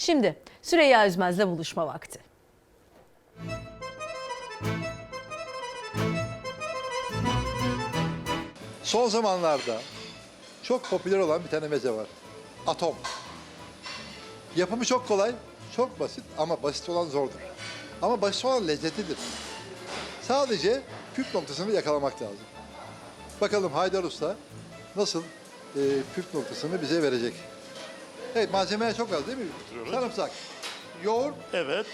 Şimdi Süreyya Üzmez'le buluşma vakti. Son zamanlarda çok popüler olan bir tane meze var. Atom. Yapımı çok kolay, çok basit ama basit olan zordur. Ama basit olan lezzetidir. Sadece püf noktasını yakalamak lazım. Bakalım Haydar Usta nasıl e, püf noktasını bize verecek. Evet malzemeler çok az değil mi? Getiriyoruz. Sarımsak, yoğurt, Evet.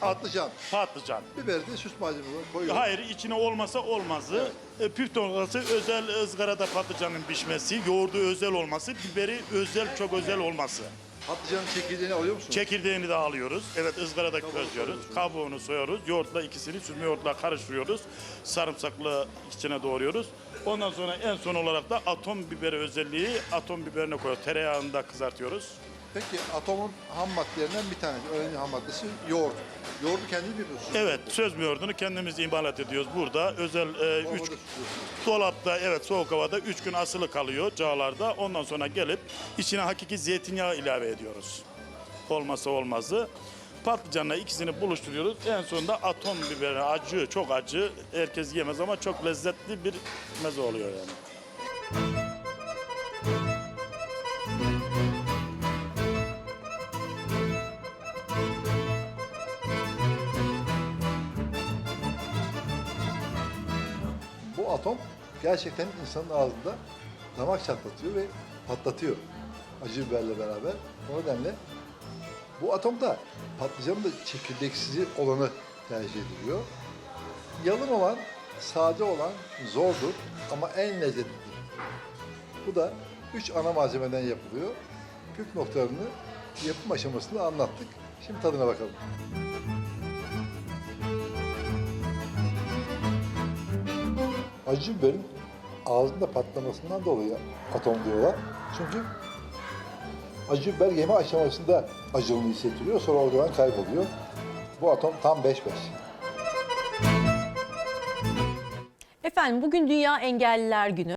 patlıcan, Patlıcan. biber de süs malzemesi koyuyoruz. Hayır içine olmasa olmazı. E, püf noktası özel ızgarada patlıcanın pişmesi, yoğurdu özel olması, biberi özel çok özel olması. Patlıcanın çekirdeğini alıyor musun? Çekirdeğini de alıyoruz. Evet ızgarada közlüyoruz. Kabuğunu soyuyoruz. Yoğurtla ikisini süzme yoğurtla karıştırıyoruz. Sarımsaklı içine doğruyoruz. Ondan sonra en son olarak da atom biberi özelliği atom biberine koyuyoruz. Tereyağında kızartıyoruz. Peki atomun ham maddelerinden bir tanesi, önemli ham maddesi yoğurt. Yoğurdu kendi yapıyorsun. Evet, söz yoğurdunu kendimiz imalat ediyoruz burada. Özel e, üç, dolapta, evet soğuk havada 3 gün asılı kalıyor cağlarda. Ondan sonra gelip içine hakiki zeytinyağı ilave ediyoruz. Olmazsa olmazı. Patlıcanla ikisini buluşturuyoruz. En sonunda atom biberi acı, çok acı. Herkes yemez ama çok lezzetli bir meze oluyor yani. Bu atom gerçekten insanın ağzında damak çatlatıyor ve patlatıyor. Acı biberle beraber. O nedenle bu atomda patlıcanın da çekirdeksizi olanı tercih ediliyor. Yalın olan, sade olan zordur ama en lezzetlidir. Bu da üç ana malzemeden yapılıyor. Püf noktalarını yapım aşamasında anlattık. Şimdi tadına bakalım. acı biberin ağzında patlamasından dolayı atom diyorlar. Çünkü acı biber yeme aşamasında acılığını hissettiriyor. Sonra oradan kayboluyor. Bu atom tam 5-5. Efendim bugün Dünya Engelliler Günü.